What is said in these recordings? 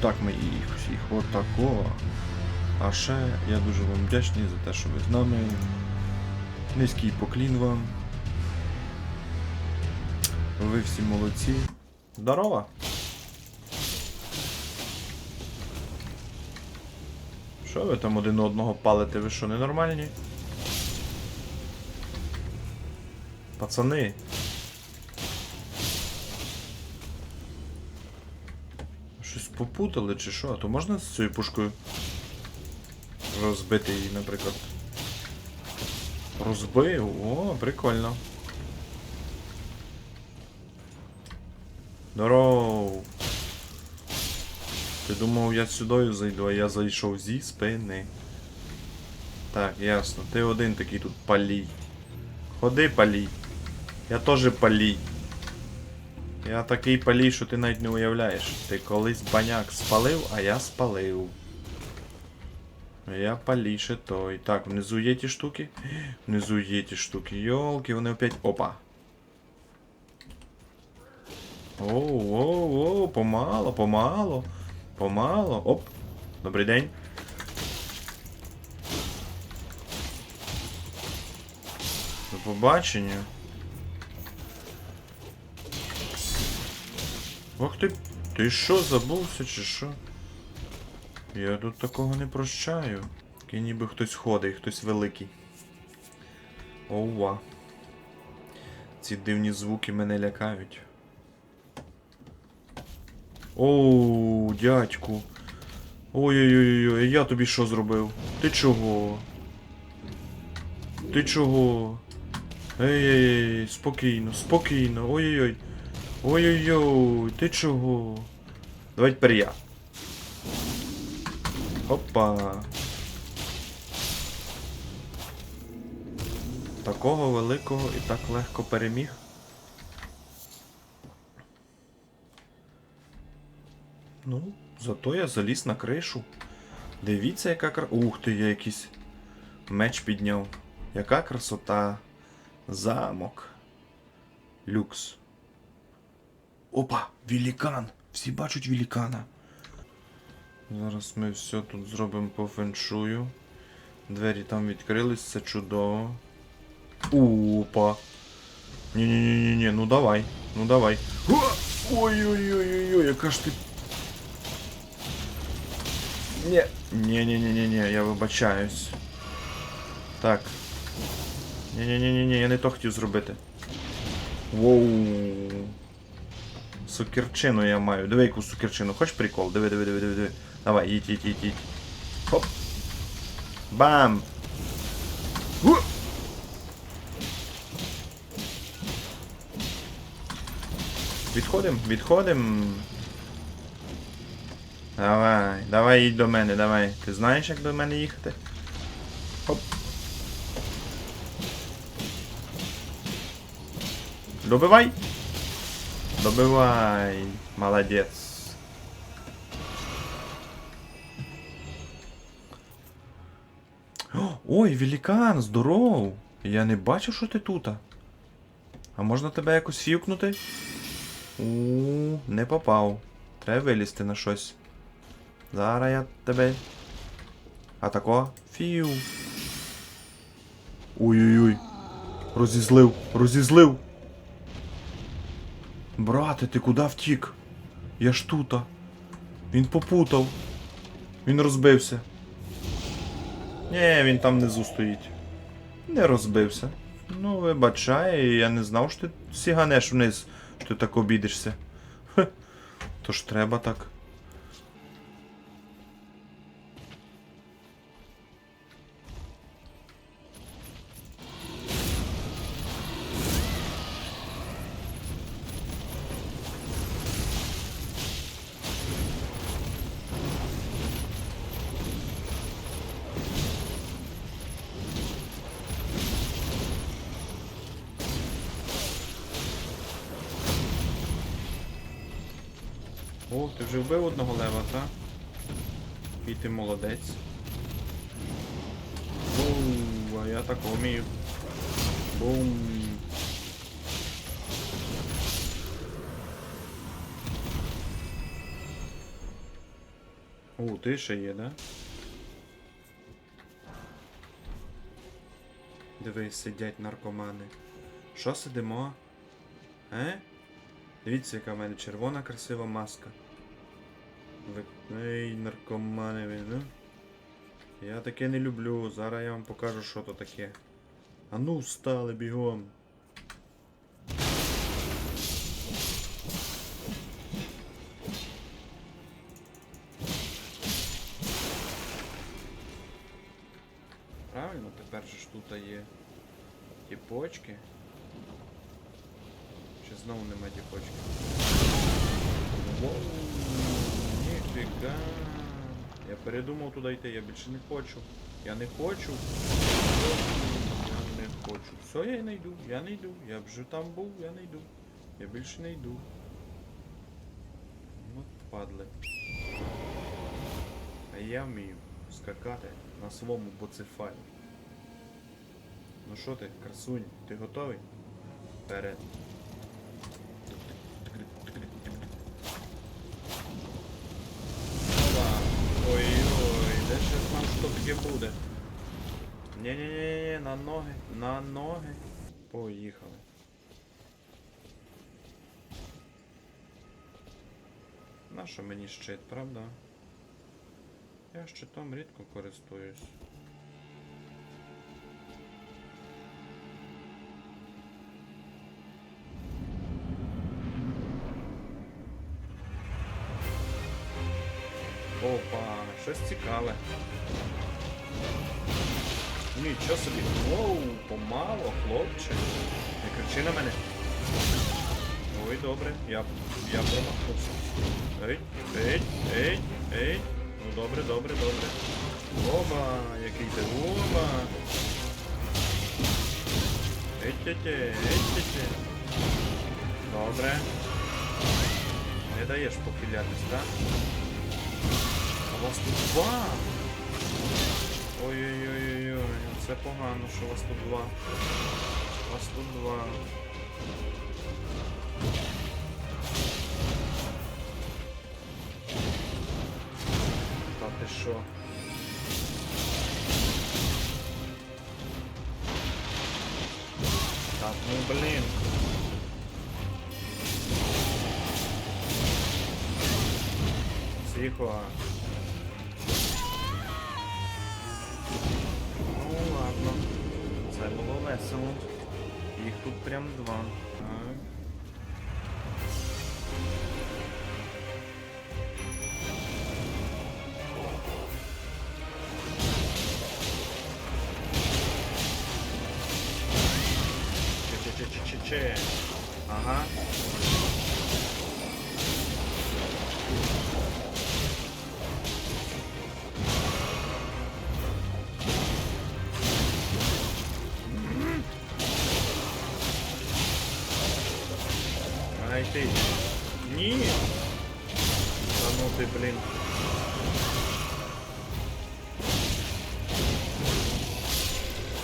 так ми їх всіх отако. А ще я дуже вам вдячний за те, що ви з нами. Низький поклін вам. Ви всі молодці. Здорово! Що ви там один одного палите? Ви що, ненормальні? Пацани. Щось попутали чи що? А то можна з цією пушкою розбити її, наприклад. Розбив? О, прикольно. Здоров. Ти думав, я сюди зайду, а я зайшов зі спини. Так, ясно. Ти один такий тут палій. Ходи палій. Я теж палій. Я такий палій, що ти навіть не уявляєш. Ти колись баняк спалив, а я спалив. Я паліше той. Так, внизу є ті штуки. Внизу є ті штуки. Йолки, вони опять. Опа. Оу, оу, оу, помало, помало. Помало. Оп. Добрий день. До побачення. Ох ти. Ти що, забувся чи що? Я тут такого не прощаю. Такий ніби хтось ходить, хтось великий. Оува. Ці дивні звуки мене лякають. Оу, дядьку. Ой-ой-ой, я тобі що зробив? Ти чого? Ти чого? Ей-ей-ей, спокійно, спокійно. Ой-ой-ой. Ой-ой-ой, ти чого? Давай тепер я. Опа. Такого великого і так легко переміг. Ну, зато я заліз на кришу. Дивіться, яка кра... Ух ти, я якийсь меч підняв. Яка красота. Замок. Люкс. Опа, великан! Всі бачать великана. Зараз ми все тут зробимо по феншую. Двері там відкрились, це чудово. Опа. Ні-ні-ні-ні, ну давай, ну давай. Ой-ой-ой-ой, яка ж ти. Ні. Ні-ні-ні-ні, я вибачаюсь. Так. Ні-ні-ні-ні, я не то хотів зробити. Воу. Сукерчину я маю. Диви яку сукерчину. Хоч прикол? Диви, диви, диви, диви, диви. Давай, їдь, їдь, їдь, їдь. Хоп. Бам! Гу! Відходим, відходим. Давай, давай їдь до мене, давай. Ти знаєш, як до мене їхати? Хоп. Добивай! Добивай! Молодець. О, Ой, великан, здоров! Я не бачив, що ти тут. А можна тебе якось фюкнути? У, не попав. Треба вилізти на щось. Зараз я тебе. А тако? Фіу. Ой-ой-ой. Розізлив, розізлив. Брате, ти куди втік? Я ж тута. Він попутав. Він розбився. Ні, він там внизу стоїть. Не розбився. Ну, вибачай, я не знав, що ти сіганеш вниз, що ти так обідишся. Хе. Тож треба так. О, ти вже вбив одного лева, так? І ти молодець. Бум, а я так вмію. Бум. О, ти ще є, да? Дивись, сидять наркомани. Що сидимо? Е? Дивіться, яка в мене червона красива маска. Ей, наркомани, ви, ну. Я таке не люблю. Зараз я вам покажу, що то таке. А ну, встали бігом. Правильно, тепер же ж тут є тіпочки. Чи знову нема тіпочки? Воу, ніфіга. Я передумав туди йти, я більше не хочу. Я не хочу. Я не хочу. Все, я не йду, я не йду. Я вже там був, я не йду. Я більше не йду. Ну, падли. А я вмію скакати на своєму боцефалі. Ну що ти, красунь, ти готовий? Вперед. Опа. Ой-ой, де ж я знав, що таке буде? Ні-ні-ні, на ноги, на ноги. Поїхали. Нащо мені щит, правда? Я щитом рідко користуюсь. Опа, щось цікаве. Нічого собі. Воу, помало, хлопче. Не кричи на мене. Ой, добре, я, я промахнувся. Ей, ей, ей, ей. Ну добре, добре, добре. Оба, який ти оба. Ей-тє-тє, ей-тє-тє. Добре. Не даєш похилятись, так? А вас тут два. Ой-ой-ой-ой, це погано, що вас тут два. Вас тут два. Та ти що? Так, ну блін. Тихо. Це було весело. Їх тут прям два. Так. Че-че-че-че-че. Ага. Ти. Ні. Та ну ти, блін.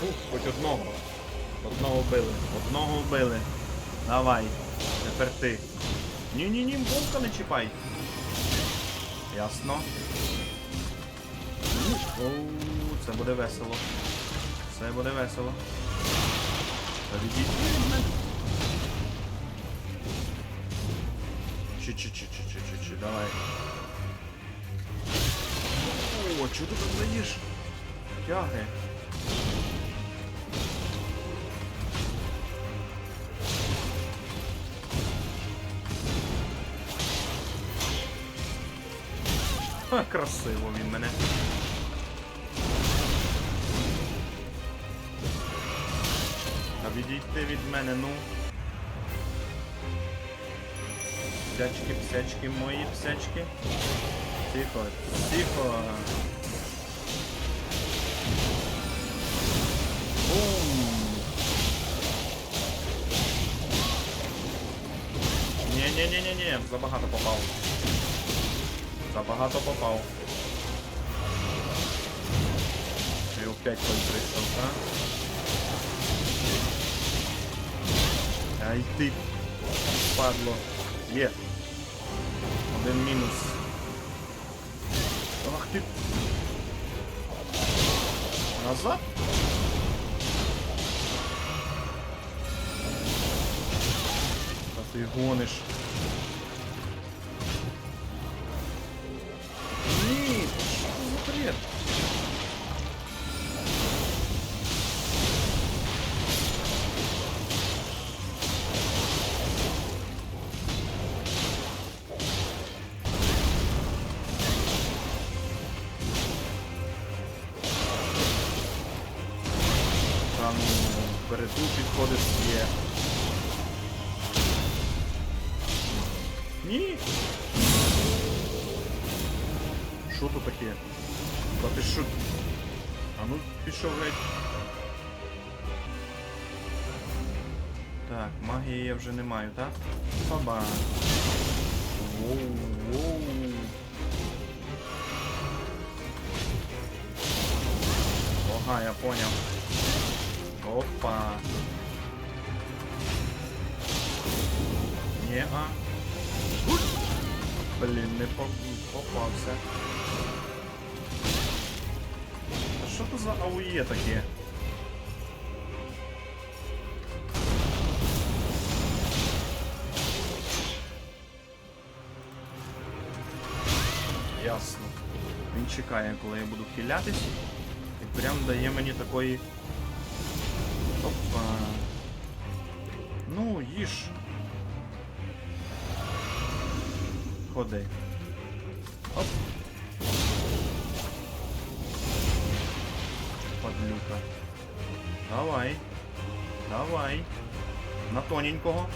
Фух, хоч одного. Одного вбили. Одного вбили. Давай. Тепер ти. Ні-ні-ні, вовка не чіпай. Ясно. Оу, це буде весело. Це буде весело. Та відійди від мене. Чи-чи-чи-чи-чи-чи-чи, давай. О, чого ти тут даєш? Тяги. Ха, красиво він мене. А відійти від мене, ну. Псячки, псячки, мої псячки. Тихо, тихо. Бум. Ні-ні-ні-ні-ні, забагато попав. Забагато попав. І опять той прийшов, так? Ай ти, падло. Є. Один мінус. ти. Назад? Та ти гониш. Ні, що за бред? Перету підходить є. Ні. Що тут таке? Та ти що? А ну пішов геть. Так, магії я вже не маю, так? Баба. Воу, воу. Ага, я понял. Опа. Не, а. Блін, не поп- попався. А що це за АУЄ таке? Ясно. Він чекає, коли я буду хилятись. І прям дає мені такої. Опа. Ну, їж. Ходи. Оп. Подлюка. Давай. Давай. На тоненького.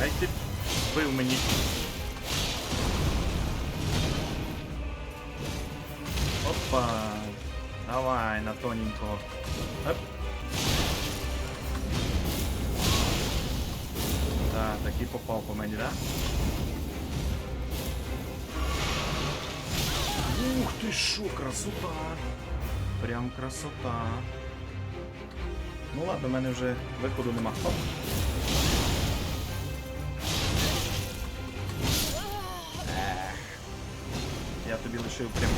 Ай ти бив мені. Опа. Давай, на тоненького. Оп. Так, таки попав по мені, да? Ух ти шо, красота! Прям красота. Ну ладно, в мене вже виходу нема. Оп. Я тобі лишив прям.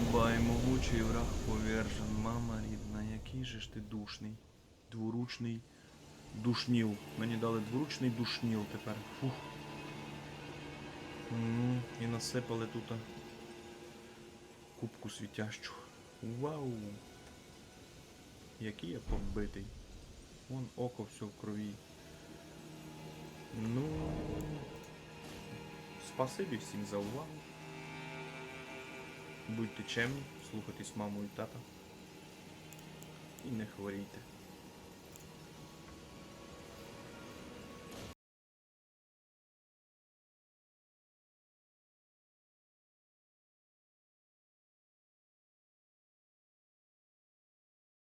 Бабай, могучий враг повержен. Мама рідна, який же ж ти душний. Дворучний душніл. Мені дали дворучний душніл тепер. Фух. М, І насипали тут кубку світящу. Вау! Який я побитий. Вон око все в крові. Ну. Спасибі всім за увагу. Будьте чемні, слухайтесь маму і тата. І не хворійте.